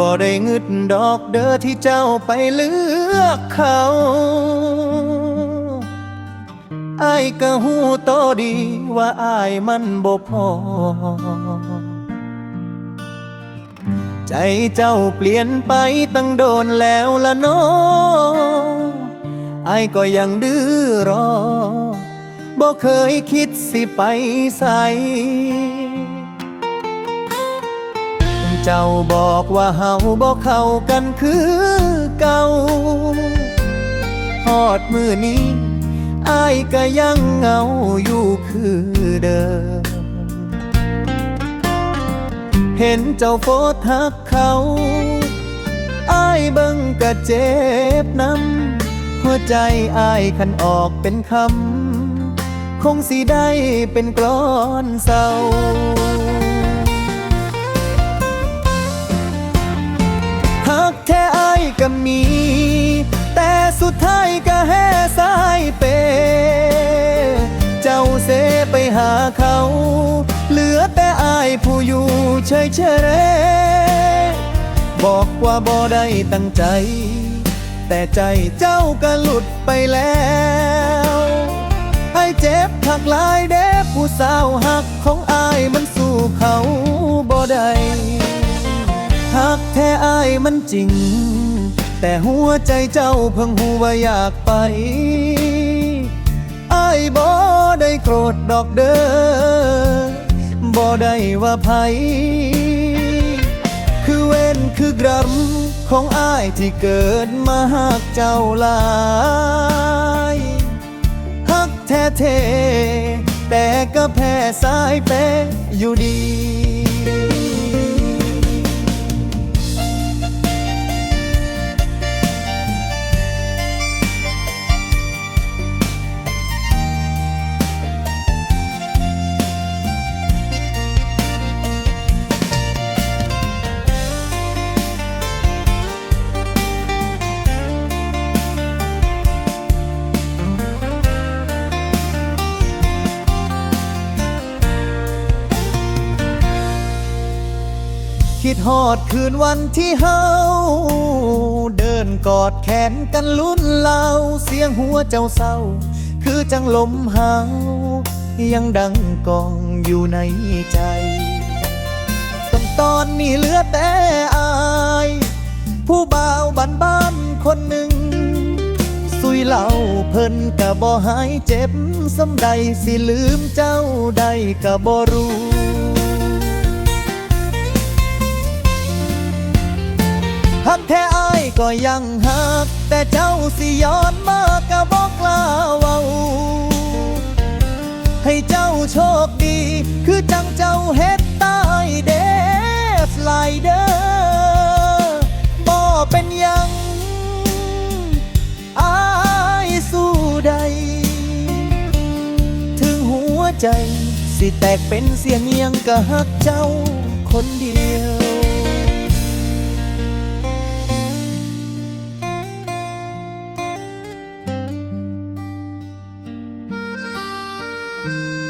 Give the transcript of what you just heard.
บ่ได้งึดดอกเด้อที่เจ้าไปเลือกเขาอายก็หูโตดีว่าอายมันบ่พอ ใจเจ้าเปลี่ยนไปตั้งโดนแล้วละน้องไอ้ก็ยังดื้อรอบ่เคยคิดสิไปใส่ เจ้าบอกว่าเฮาบ่เข้ากันคือเก่าฮอดมือนี้อายก็ยังเหงาอยู่คือเดิม เห็นเจ้าโฟทักเขาอายเบิ่งกะเจ็บน้ำหัวใจอายคันออกเป็นคำ คงสิได้เป็นกลอนเศร้า แท้อายก็มี แต่สุดท้ายก็แห่สายเป เจ้าเสไปหาเขา เหลือแต่อายผู้อยู่เฉยเฉยบอกว่าบ่ได้ตั้งใจ แต่ใจเจ้าก็หลุดไปแล้วไอ้เจ็บหักลายเด้ผู้สาวหักของอายมันสู้เขาบ่ได้ กแท้อายมันจริง แต่หัวใจเจ้าเพิ่งหูว่าอยากไปอายบ่ได้โกรธดอกเด้อบ่ได้ว่าไผคือเว้นคือกรรมของอายที่เกิดมาหักเจ้าลายฮักแท้ๆแต่ก็แพ้สายเปอยู่ดี คิดฮอดคืนวันที่เฮา เดินกอดแขนกันลุ้นเล่าเสียงหัวเจ้าเศร้า คือจังลมหายังดังกองอยู่ในใจตอนตอนนี้เหลือแต่อาย ผู้บ่าวบ้านบ้านคนหนึ่ง สุยเหล่าเพิ่นกะบ่หายเจ็บสำใดสิลืมเจ้าใดกะบ่รู้ แท้อายก็ยังหัก แต่เจ้าสิย้อนมากะบอกกล้าเว้า ให้เจ้าโชคดี คือจังเจ้าเฮ็ดตายเดฟไลเดอร์บ่เป็นยังอายสู้ใด ถึงหัวใจ สิแตกเป็นเสียงเงียงก็หักเจ้าคนเดียว Música